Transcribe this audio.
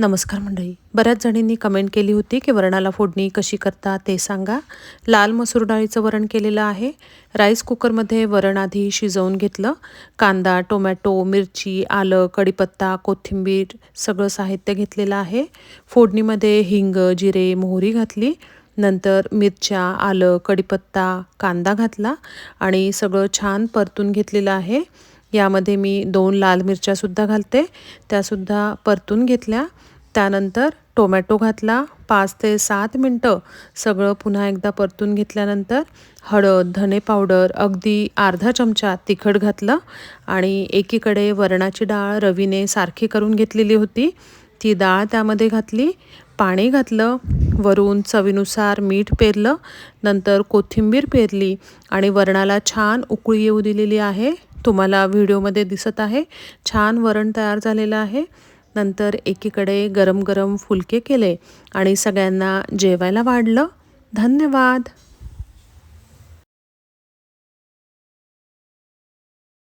नमस्कार मंडळी. बऱ्याच जणींनी कमेंट केली होती की वरणाला फोडणी कशी करता ते सांगा. लाल मसूर डाळीचं वरण केलेलं आहे. राईस कुकरमध्ये वरण आधी शिजवून घेतलं. कांदा टोमॅटो मिरची आलं कढीपत्ता कोथिंबीर सगळं साहित्य घेतलेलं आहे. फोडणीमध्ये हिंग जिरे मोहरी घातली. नंतर मिरच्या आलं कढीपत्ता कांदा घातला आणि सगळं छान परतून घेतलेलं आहे. यामध्ये मी दोन लाल मिरच्यासुद्धा घालते. त्यासुद्धा परतून घेतल्या. त्यानंतर टोमॅटो घातला. पाच ते सात मिनटं सगळं पुन्हा एकदा परतून घेतल्यानंतर हळद धने पावडर अगदी अर्धा चमचा तिखट घातलं आणि एकीकडे वरणाची डाळ रवीने सारखी करून घेतलेली होती. ती डाळ त्यामध्ये घातली. पाणी घातलं. वरून चवीनुसार मीठ पेरलं. नंतर कोथिंबीर पेरली आणि वरणाला छान उकळी येऊ दिलेली आहे. तुम्हाला व्हिडिओमध्ये दिसत आहे. छान वरण तयार झालेलं आहे. नंतर एकीकडे गरम गरम फुलके केले आणि सगळ्यांना जेवायला वाढलं. धन्यवाद!